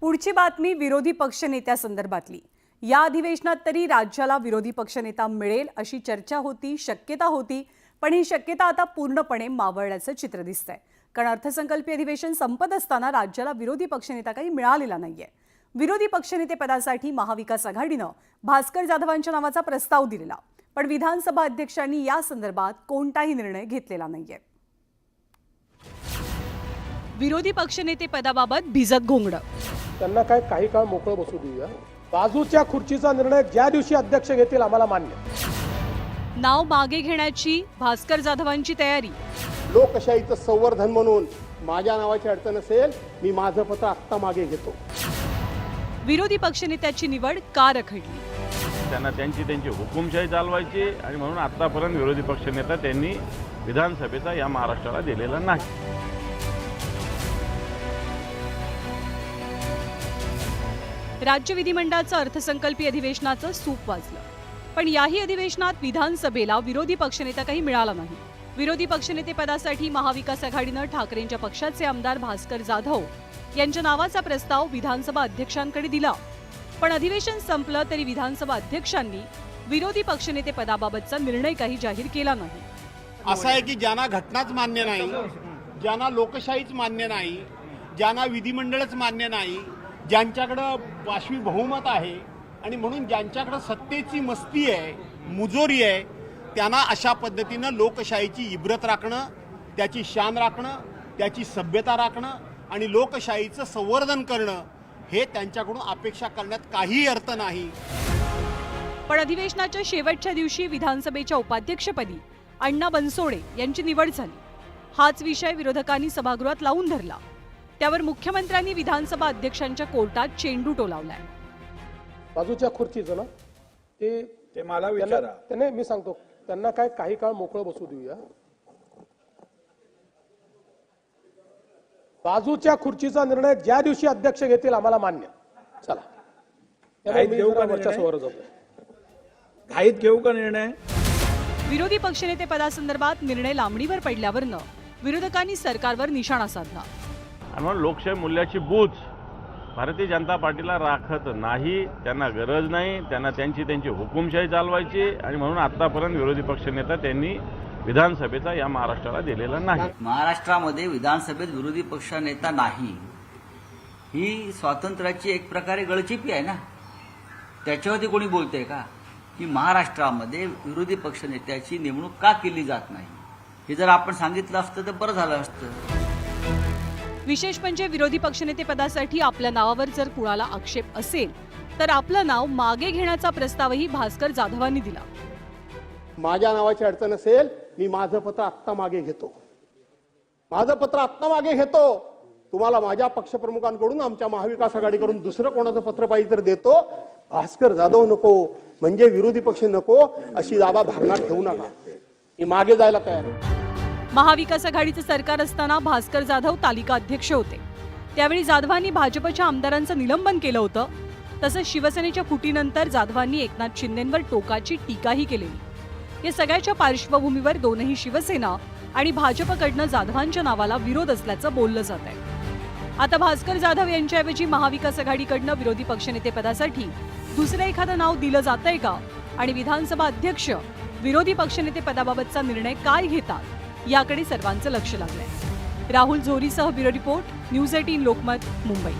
पुढची बातमी विरोधी पक्षनेत्यासंदर्भातली या अधिवेशनात तरी राज्याला विरोधी पक्षनेता मिळेल अशी चर्चा होती शक्यता होती पण ही शक्यता आता पूर्णपणे मावळल्याचं चित्र दिसतंय. कारण अर्थसंकल्पीय अधिवेशन संपत असताना राज्याला विरोधी पक्षनेता काही मिळालेला नाहीये. विरोधी पक्षनेते पदासाठी महाविकास आघाडीनं भास्कर जाधवांच्या नावाचा प्रस्ताव दिलेला. पण विधानसभा अध्यक्षांनी या संदर्भात कोणताही निर्णय घेतलेला नाहीये. विरोधी पक्षनेते पदाबाबत भिजत घोंगडं. त्यांना काय काही काळ मोकळं बसू देऊया. बाजूच्या खुर्चीचा निर्णय ज्या दिवशी अध्यक्ष घेतील आम्हाला मान्य. नाव मागे घेण्याची भास्कर जाधवांची तयारी. लोकशाहीचं संवर्धन म्हणून माझ्या नावाची अडचण असेल मी माझं पत्र आत्ता मागे घेतो. विरोधी पक्षनेत्याची निवड का रखडली? त्यांना त्यांची त्यांची हुकुमशाही चालवायची आणि म्हणून आतापर्यंत विरोधी पक्षनेता त्यांनी विधानसभेचा या महाराष्ट्राला दिलेला नाही. राज्य विधिमंडळाचं अर्थसंकल्पीय अधिवेशनाचं सूप वाजलं. पण याही अधिवेशनात विधानसभेला विरोधी पक्षनेता काही मिळाला नाही. विरोधी पक्षनेते पदासाठी महाविकास आघाडीनं ठाकरेंच्या पक्षाचे आमदार भास्कर जाधव यांच्या नावाचा प्रस्ताव विधानसभा अध्यक्षांकडे दिला. पण अधिवेशन संपलं तरी विधानसभा अध्यक्षांनी विरोधी पक्षनेते पदाबाबतचा निर्णय काही जाहीर केला नाही. असं आहे की ज्यांना घटनाच मान्य नाही ज्यांना लोकशाहीच मान्य नाही ज्यांना विधिमंडळच मान्य नाही ज्यांच्याकडं पाशवी बहुमत आहे आणि म्हणून ज्यांच्याकडं सत्तेची मस्ती आहे मुजोरी आहे त्यांना अशा पद्धतीनं लोकशाहीची इब्रत राखणं त्याची शान राखणं त्याची सभ्यता राखणं आणि लोकशाहीचं संवर्धन करणं हे त्यांच्याकडून अपेक्षा करण्यात काहीही अर्थ नाही. पण अधिवेशनाच्या शेवटच्या दिवशी विधानसभेच्या उपाध्यक्षपदी अण्णा बनसोडे यांची निवड झाली. हाच विषय विरोधकांनी सभागृहात लावून धरला. त्यावर मुख्यमंत्र्यांनी विधानसभा अध्यक्षांच्या कोर्टात चेंडू टोलावलाय. बाजूच्या खुर्चीचं ना ते ते मला त्यांना विचारा. त्याने मी सांगतो त्यांना काय काही काळ मोकळं बसू देऊया. बाजूच्या खुर्चीचा निर्णय ज्या दिवशी अध्यक्ष घेतील आम्हाला मान्य. चला? समोर जातो घाईत घेऊ का निर्णय? विरोधी पक्षनेते पदासंदर्भात निर्णय लांबणीवर पडल्यावरनं विरोधकांनी सरकारवर निशाणा साधला. आणि म्हणून लोकशाही मूल्याची बूज भारतीय जनता पार्टीला राखत नाही त्यांना गरज नाही त्यांना त्यांची त्यांची हुकुमशाही चालवायची आणि म्हणून आतापर्यंत विरोधी पक्षनेता त्यांनी विधानसभेचा या महाराष्ट्राला दिलेला नाही. महाराष्ट्रामध्ये विधानसभेत विरोधी पक्ष नेता नाही ही स्वातंत्र्याची एक प्रकारे गळचिपी आहे ना? त्याच्यावरती कोणी बोलतंय का? की महाराष्ट्रामध्ये विरोधी पक्षनेत्याची नेमणूक का केली जात नाही? हे जर आपण सांगितलं असतं तर बरं झालं असतं. विशेष म्हणजे विरोधी पक्षनेते पदासाठी आपल्या नावावर जर कुणाला आक्षेप असेल तर आपलं नाव मागे घेण्याचा प्रस्तावही भास्कर जाधवांनी दिला. माझ्या नावाची अडचण असेल मी माझं पत्र आत्ता मागे घेतो. माझं पत्र आत्ता मागे घेतो. तुम्हाला माझ्या पक्षप्रमुखांकडून आमच्या महाविकास आघाडीकडून दुसरं कोणाचं पत्र पाहिजे तर देतो. भास्कर जाधव नको म्हणजे विरोधी पक्ष नको अशी दाबा भावना ठेवू नका. मी मागे जायला तयार आहे. महाविकास आघाडीचं सरकार असताना भास्कर जाधव तालिका अध्यक्ष होते. त्यावेळी जाधवांनी भाजपच्या आमदारांचं निलंबन केलं होतं. तसंच शिवसेनेच्या फुटीनंतर जाधवांनी एकनाथ शिंदेंवर टोकाची टीकाही केलेली. या सगळ्याच्या पार्श्वभूमीवर दोनही शिवसेना आणि भाजपकडनं जाधवांच्या नावाला विरोध असल्याचं बोललं जात आहे. आता भास्कर जाधव यांच्याऐवजी महाविकास आघाडीकडनं विरोधी पक्षनेते पदासाठी दुसरं एखादं नाव दिलं जातंय का? आणि विधानसभा अध्यक्ष विरोधी पक्षनेते पदाबाबतचा निर्णय काय घेतात? याकडे सर्वांचं लक्ष लागलंय. Rahul झोरीसह bureau report news eighteen Lokmat Mumbai.